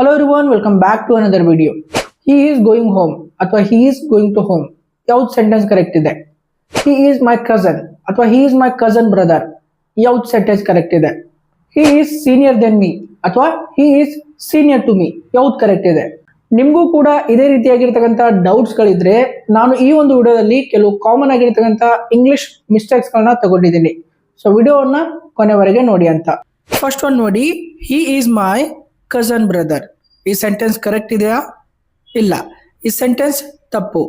Hello everyone welcome back to another video he is going home ಅಥವಾ he is going to home ಯಾವ್ದು sentence correct ಇದೆ? He is my cousin ಅಥವಾ he is my cousin brother ಯಾವ್ದು sentence correct ಇದೆ? He is senior then me ಅಥವಾ he is senior to me ಯಾವ್ದು correct ಇದೆ? ನಿಮಗೂ ಕೂಡ ಇದೇ ರೀತಿಯಾಗಿರ್ತಕ್ಕಂಥ ಡೌಟ್ಸ್ಗಳಿದ್ರೆ ನಾನು ಈ ಒಂದು ವಿಡಿಯೋದಲ್ಲಿ ಕೆಲವು ಕಾಮನ್ ಆಗಿರ್ತಕ್ಕಂಥ ಇಂಗ್ಲಿಷ್ ಮಿಸ್ಟೇಕ್ಸ್ಗಳನ್ನ ತಗೊಂಡಿದ್ದೀನಿ. ಸೊ ವಿಡಿಯೋವನ್ನ ಕೊನೆವರೆಗೆ ನೋಡಿ ಅಂತ. ಫಸ್ಟ್ ಒನ್ ನೋಡಿ he is my cousin brother ಈ ಸೆಂಟೆನ್ಸ್ ಕರೆಕ್ಟ್ ಇದೆಯಾ? ಇಲ್ಲ. ಈ ಸೆಂಟೆನ್ಸ್ ತಪ್ಪು.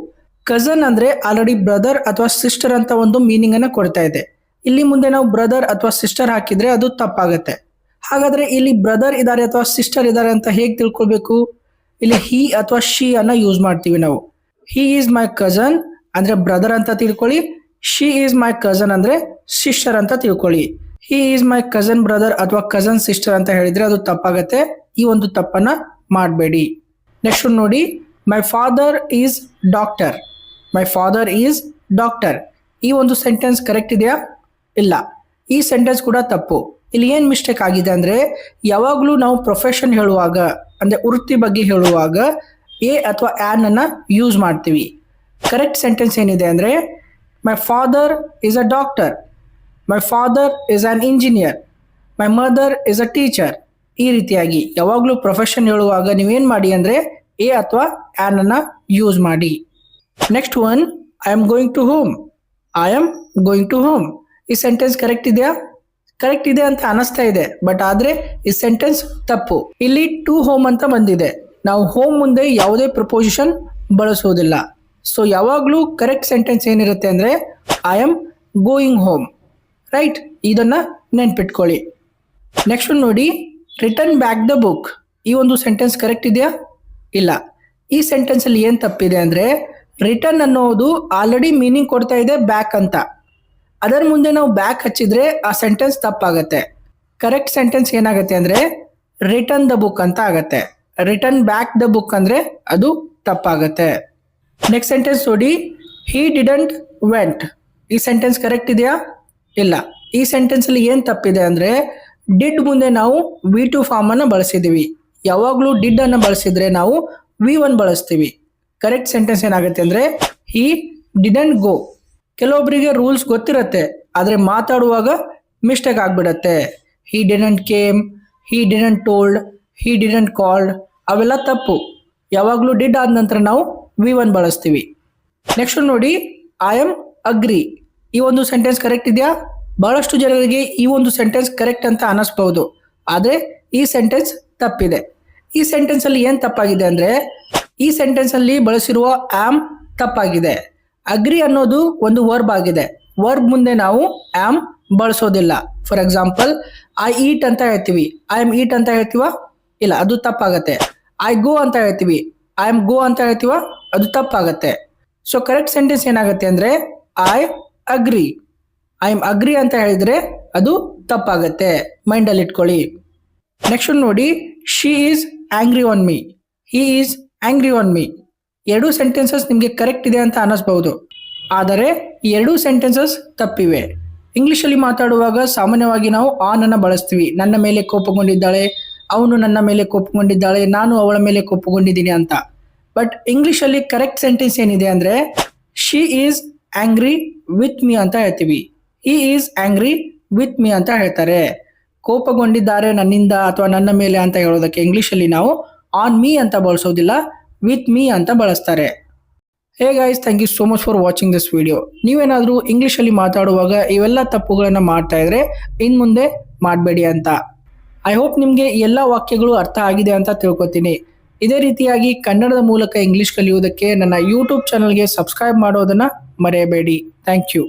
ಕಸನ್ ಅಂದ್ರೆ ಆಲ್ರೆಡಿ ಬ್ರದರ್ ಅಥವಾ ಸಿಸ್ಟರ್ ಅಂತ ಒಂದು ಮೀನಿಂಗ್ ಅನ್ನ ಕೊಡ್ತಾ ಇದೆ. ಇಲ್ಲಿ ಮುಂದೆ ನಾವು ಬ್ರದರ್ ಅಥವಾ ಸಿಸ್ಟರ್ ಹಾಕಿದ್ರೆ ಅದು ತಪ್ಪಾಗತ್ತೆ. ಹಾಗಾದ್ರೆ ಇಲ್ಲಿ ಬ್ರದರ್ ಇದ್ದಾರೆ ಅಥವಾ ಸಿಸ್ಟರ್ ಇದ್ದಾರೆ ಅಂತ ಹೇಗೆ ತಿಳ್ಕೊಳ್ಬೇಕು? ಇಲ್ಲಿ ಹಿ ಅಥವಾ ಶಿ ಅನ್ನ ಯೂಸ್ ಮಾಡ್ತೀವಿ ನಾವು. ಹಿ ಈಸ್ ಮೈ ಕಸನ್ ಅಂದ್ರೆ ಬ್ರದರ್ ಅಂತ ತಿಳ್ಕೊಳ್ಳಿ. ಶಿ ಈಸ್ ಮೈ ಕಸನ್ ಅಂದ್ರೆ ಸಿಸ್ಟರ್ ಅಂತ ತಿಳ್ಕೊಳ್ಳಿ. He is my cousin brother ಅಥವಾ ಕಸನ್ ಸಿಸ್ಟರ್ ಅಂತ ಹೇಳಿದ್ರೆ ಅದು ತಪ್ಪಾಗತ್ತೆ. ಈ ಒಂದು ತಪ್ಪನ್ನ ಮಾಡಬೇಡಿ. ನೆಕ್ಸ್ಟ್ ನೋಡಿ my father is doctor my father is doctor ಈ ಒಂದು ಸೆಂಟೆನ್ಸ್ ಕರೆಕ್ಟ್ ಇದೆಯಾ? ಇಲ್ಲ. ಈ ಸೆಂಟೆನ್ಸ್ ಕೂಡ ತಪ್ಪು. ಇಲ್ಲಿ ಏನು ಮಿಸ್ಟೇಕ್ ಆಗಿದೆ ಅಂದ್ರೆ, ಯಾವಾಗಲೂ ನಾವು ಪ್ರೊಫೆಷನ್ ಹೇಳುವಾಗ, ಅಂದ್ರೆ ವೃತ್ತಿ ಬಗ್ಗೆ ಹೇಳುವಾಗ, ಎ ಅಥವಾ ಆನ್ ಅನ್ನ ಯೂಸ್ ಮಾಡ್ತೀವಿ. ಕರೆಕ್ಟ್ ಸೆಂಟೆನ್ಸ್ ಏನಿದೆ ಅಂದ್ರೆ my father is a doctor my father is an engineer my mother is a teacher ಈ ರೀತಿಯಾಗಿ ಯಾವಾಗಲೂ ಪ್ರೊಫೆಷನ್ ಹೇಳುವಾಗ ನೀವೇನು ಮಾಡಿ ಅಂದ್ರೆ ಎ ಅಥವಾ ಆನ್ ಅನ್ನ ಯೂಸ್ ಮಾಡಿ. Next one I am going to home I am going to home ಈ ಸೆಂಟೆನ್ಸ್ ಕರೆಕ್ಟ್ ಇದೆಯಾ? ಕರೆಕ್ಟ್ ಇದೆ ಅಂತ ಅನಿಸ್ತಾ ಇದೆ ಬಟ್ ಆದ್ರೆ ಈ ಸೆಂಟೆನ್ಸ್ ತಪ್ಪು. ಇಲ್ಲಿ ಟು ಹೋಮ್ ಅಂತ ಬಂದಿದೆ. ನಾವು ಹೋಮ್ ಮುಂದೆ ಯಾವುದೇ ಪ್ರಪೋಸಿಷನ್ ಬಳಸೋದಿಲ್ಲ. ಸೊ ಯಾವಾಗಲೂ ಕರೆಕ್ಟ್ ಸೆಂಟೆನ್ಸ್ ಏನಿರುತ್ತೆ ಅಂದ್ರೆ I am going home right ಇದನ್ನ ನೆನ್ಪಿಟ್ಕೊಳ್ಳಿ. ನೆಕ್ಸ್ಟ್ ನೋಡಿ. ರಿಟರ್ನ್ ಬ್ಯಾಕ್ ದ ಬುಕ್ ಈ ಒಂದು ಸೆಂಟೆನ್ಸ್ ಕರೆಕ್ಟ್ ಇದೆಯಾ? ಇಲ್ಲ. ಈ ಸೆಂಟೆನ್ಸ್ ಅಲ್ಲಿ ಏನ್ ತಪ್ಪಿದೆ ಅಂದ್ರೆ ರಿಟರ್ನ್ ಅನ್ನೋದು ಆಲ್ರೆಡಿ ಮೀನಿಂಗ್ ಕೊಡ್ತಾ ಇದೆ ಬ್ಯಾಕ್ ಅಂತ. ಅದರ ಮುಂದೆ ನಾವು ಬ್ಯಾಕ್ ಹಚ್ಚಿದ್ರೆ ಆ ಸೆಂಟೆನ್ಸ್ ತಪ್ಪಾಗತ್ತೆ. ಕರೆಕ್ಟ್ ಸೆಂಟೆನ್ಸ್ ಏನಾಗುತ್ತೆ ಅಂದ್ರೆ ರಿಟರ್ನ್ ದ ಬುಕ್ ಅಂತ ಆಗತ್ತೆ. ರಿಟರ್ನ್ ಬ್ಯಾಕ್ ದ ಬುಕ್ ಅಂದ್ರೆ ಅದು ತಪ್ಪಾಗತ್ತೆ. ನೆಕ್ಸ್ಟ್ ಸೆಂಟೆನ್ಸ್ ನೋಡಿ ಹಿ ಡಿಡಂಟ್ ವೆಂಟ್ ಈ ಸೆಂಟೆನ್ಸ್ ಕರೆಕ್ಟ್ ಇದೆಯಾ? ಇಲ್ಲ. ಈ ಸೆಂಟೆನ್ಸ್ ಅಲ್ಲಿ ಏನ್ ತಪ್ಪಿದೆ ಅಂದ್ರೆ ಡಿಡ್ ಮುಂದೆ ನಾವು ವಿ ಟು ಫಾರ್ಮ್ ಅನ್ನ ಬಳಸಿದೀವಿ. ಯಾವಾಗಲೂ ಡಿಡ್ ಅನ್ನ ಬಳಸಿದ್ರೆ ನಾವು ವಿ ಒನ್ ಬಳಸ್ತೀವಿ. ಕರೆಕ್ಟ್ ಸೆಂಟೆನ್ಸ್ ಏನಾಗುತ್ತೆ ಅಂದ್ರೆ ಹಿ ಡಿಡಂಟ್ ಗೋ ಕೆಲವೊಬ್ಬರಿಗೆ ರೂಲ್ಸ್ ಗೊತ್ತಿರುತ್ತೆ, ಆದ್ರೆ ಮಾತಾಡುವಾಗ ಮಿಸ್ಟೇಕ್ ಆಗ್ಬಿಡತ್ತೆ. He didn't came he didn't told he didn't called ಅವೆಲ್ಲ ತಪ್ಪು. ಯಾವಾಗಲೂ ಡಿಡ್ ಆದ ನಂತರ ನಾವು ವಿ ಒನ್ ಬಳಸ್ತೀವಿ. ನೆಕ್ಸ್ಟ್ ನೋಡಿ ಐ ಆಮ್ ಅಗ್ರಿ ಈ ಒಂದು ಸೆಂಟೆನ್ಸ್ ಕರೆಕ್ಟ್ ಇದೆಯಾ? ಬಹಳಷ್ಟು ಜನರಿಗೆ ಈ ಒಂದು ಸೆಂಟೆನ್ಸ್ ಕರೆಕ್ಟ್ ಅಂತ ಅನ್ನಿಸ್ಬಹುದು ಆದರೆ ಈ ಸೆಂಟೆನ್ಸ್ ತಪ್ಪಿದೆ. ಈ ಸೆಂಟೆನ್ಸ್ ಅಲ್ಲಿ ಏನು ತಪ್ಪಾಗಿದೆ ಅಂದ್ರೆ, ಈ ಸೆಂಟೆನ್ಸ್ ಅಲ್ಲಿ ಬಳಸಿರುವ ಆಮ್ ತಪ್ಪಾಗಿದೆ. ಅಗ್ರಿ ಅನ್ನೋದು ಒಂದು ವರ್ಬ್ ಆಗಿದೆ. ವರ್ಬ್ ಮುಂದೆ ನಾವು ಆಮ್ ಬಳಸೋದಿಲ್ಲ. ಫಾರ್ ಎಕ್ಸಾಂಪಲ್ ಐ ಈಟ್ ಅಂತ ಹೇಳ್ತೀವಿ. ಐ ಆಮ್ ಈಟ್ ಅಂತ ಹೇಳ್ತೀವ? ಇಲ್ಲ, ಅದು ತಪ್ಪಾಗತ್ತೆ. ಐ ಗೋ ಅಂತ ಹೇಳ್ತೀವಿ. ಐ ಆಮ್ ಗೋ ಅಂತ ಹೇಳ್ತೀವ? ಅದು ತಪ್ಪಾಗತ್ತೆ. ಸೊ ಕರೆಕ್ಟ್ ಸೆಂಟೆನ್ಸ್ ಏನಾಗುತ್ತೆ ಅಂದ್ರೆ I agree I am agree ಅಂತ ಹೇಳಿದ್ರೆ ಅದು ತಪ್ಪಾಗತ್ತೆ. ಮೈಂಡಲ್ಲಿ ಇಟ್ಕೊಳ್ಳಿ. ನೆಕ್ಸ್ಟ್ ನೋಡಿ she is angry on me he is angry on me ಎರಡೂ ಸೆಂಟೆನ್ಸಸ್ ನಿಮಗೆ ಕರೆಕ್ಟ್ ಇದೆ ಅಂತ ಅನ್ನಿಸ್ಬಹುದು. ಆದರೆ ಎರಡೂ ಸೆಂಟೆನ್ಸಸ್ ತಪ್ಪಿವೆ. ಇಂಗ್ಲೀಷಲ್ಲಿ ಮಾತಾಡುವಾಗ ಸಾಮಾನ್ಯವಾಗಿ ನಾವು ಆನ್ ಅನ್ನು ಬಳಸ್ತೀವಿ. ನನ್ನ ಮೇಲೆ ಕೋಪಗೊಂಡಿದ್ದಾಳೆ, ಅವನು ನನ್ನ ಮೇಲೆ ಕೋಪಗೊಂಡಿದ್ದಾಳೆ, ನಾನು ಅವಳ ಮೇಲೆ ಕೋಪಗೊಂಡಿದ್ದೀನಿ ಅಂತ. ಬಟ್ ಇಂಗ್ಲೀಷಲ್ಲಿ ಕರೆಕ್ಟ್ ಸೆಂಟೆನ್ಸ್ ಏನಿದೆ ಅಂದ್ರೆ she is angry with me ಅಂತ ಹೇಳ್ತೀವಿ. ಈ ಈಸ್ ಆಂಗ್ರಿ ವಿತ್ ಮೀ ಅಂತ ಹೇಳ್ತಾರೆ. ಕೋಪಗೊಂಡಿದ್ದಾರೆ ನನ್ನಿಂದ ಅಥವಾ ನನ್ನ ಮೇಲೆ ಅಂತ ಹೇಳೋದಕ್ಕೆ ಇಂಗ್ಲೀಷಲ್ಲಿ ನಾವು ಆನ್ ಮೀ ಅಂತ ಬಳಸೋದಿಲ್ಲ ವಿತ್ ಮೀ ಅಂತ ಬಳಸ್ತಾರೆ. Hey guys thank you so much for watching this video ನೀವೇನಾದರೂ ಇಂಗ್ಲೀಷಲ್ಲಿ ಮಾತಾಡುವಾಗ ಇವೆಲ್ಲ ತಪ್ಪುಗಳನ್ನು ಮಾಡ್ತಾ ಇದ್ರೆ ಇನ್ನು ಮುಂದೆ ಮಾಡಬೇಡಿ ಅಂತ. ಐ ಹೋಪ್ ನಿಮಗೆ ಎಲ್ಲ ವಾಕ್ಯಗಳು ಅರ್ಥ ಆಗಿದೆ ಅಂತ ತಿಳ್ಕೊತೀನಿ. ಇದೇ ರೀತಿಯಾಗಿ ಕನ್ನಡದ ಮೂಲಕ ಇಂಗ್ಲೀಷ್ ಕಲಿಯುವುದಕ್ಕೆ ನನ್ನ ಯೂಟ್ಯೂಬ್ ಚಾನಲ್ಗೆ ಸಬ್ಸ್ಕ್ರೈಬ್ ಮಾಡೋದನ್ನ ಮರೆಯಬೇಡಿ. Thank you